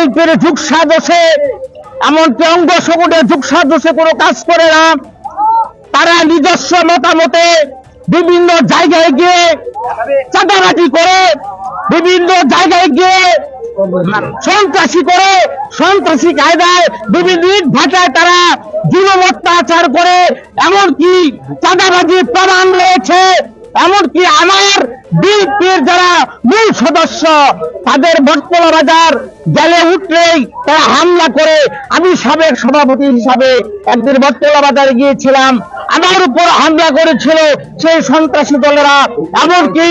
বিএনপির যুগ সাজসে এমনকি অঙ্গ সংগঠনের যুগ সাজসে কোনো কাজ করে না। তারা নিজস্ব মতামতে বিভিন্ন জায়গায় গিয়ে চাঁদাবাজি করে, বিভিন্ন জায়গায় গিয়ে সন্ত্রাসী করে, সন্ত্রাসী কায়দায় বিভিন্ন ভাটায় তারা জুলুম অত্যাচার করে, এমনকি চাঁদাবাজি প্রমাণ রয়েছে। এমনকি আমার বিএনপির যারা মূল সদস্য, তাদের বটতলা বাজার গেলে উঠলেই তারা হামলা করে। আমি সাবেক সভাপতি হিসাবে একদিন বটতলা বাজারে গিয়েছিলাম। আমার উপর হামলা করেছিল সেই সন্ত্রাসী দলেরা। এমনকি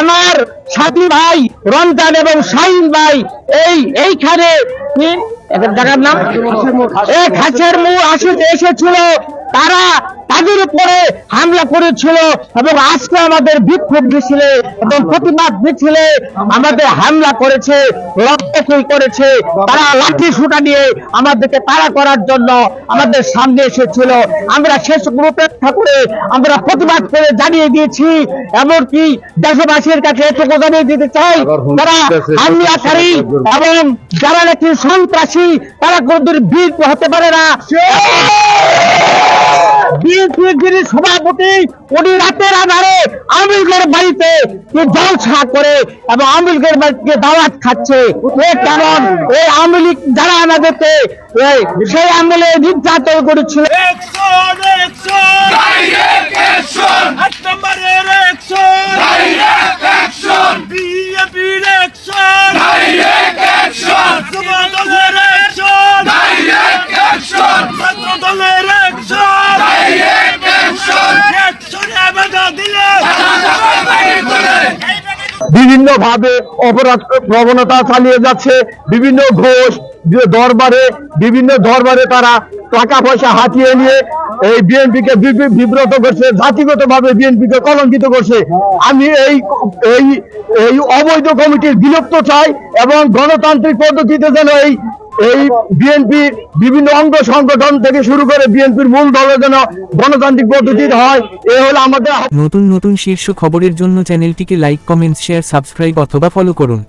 আমার সাথী ভাই রমজান এবং শাহিন ভাই, এই এইখানে কি? জায়গার নাম খাসের মু আসতে এসেছিল, তারা তাদের উপরে হামলা করেছিল এবং আজকে আমাদের বিক্ষোভ মিছিলে এবং প্রতিবাদ মিছিলে আমাদের হামলা করেছে রক্তক্ষয়ী করেছে। তারা লাঠি সুটা নিয়ে আমাদেরকে তাড়া করার জন্য আমাদের সামনে এসেছিল। আমরা শেষ উপেক্ষা করে আমরা প্রতিবাদ করে জানিয়ে দিয়েছি। এমনকি দেশবাসীর কাছে এটুকু জানিয়ে দিতে চাই তারা হামলাকারী এবং যারা নাকি সন্ত্রাসী তারা কোনদিন বীর হতে পারে না। বিএনপির সভাপতি উনি রাতের আধারে আমিরগড় বাড়িতে কি জলসা করে এবং আমিরগড় বাড়িতে দাওয়াত খাচ্ছে এ কারণ এই আওয়ামী লীগ যারা আমাদেরকে এই সেই আমলে নির্যাতন করেছিল Action! Action! বিভিন্ন ভাবে অপরাধ প্রবণতা চালিয়ে যাচ্ছে, বিভিন্ন ঘোষ দরবারে, বিভিন্ন দরবারে তারা টাকা পয়সা হাতিয়ে নিয়ে এই বিএনপিকে বিব্রত করছে জাতিগত ভাবে বিএনপিকে কলঙ্কিত করছে। আমি এই এই এই অবৈধ কমিটির বিলুপ্ত চাই এবং গণতান্ত্রিক পদ্ধতিতে যেন এই এই বিএনপির বিভিন্ন অঙ্গ সংগঠন থেকে শুরু করে বিএনপির মূল দলের জন্য গণতান্ত্রিক পদ্ধতি হয়। এ হলো আমাদের নতুন নতুন শীর্ষ খবরের জন্য চ্যানেলটিকে লাইক, কমেন্ট, শেয়ার, সাবস্ক্রাইব অথবা ফলো করুন।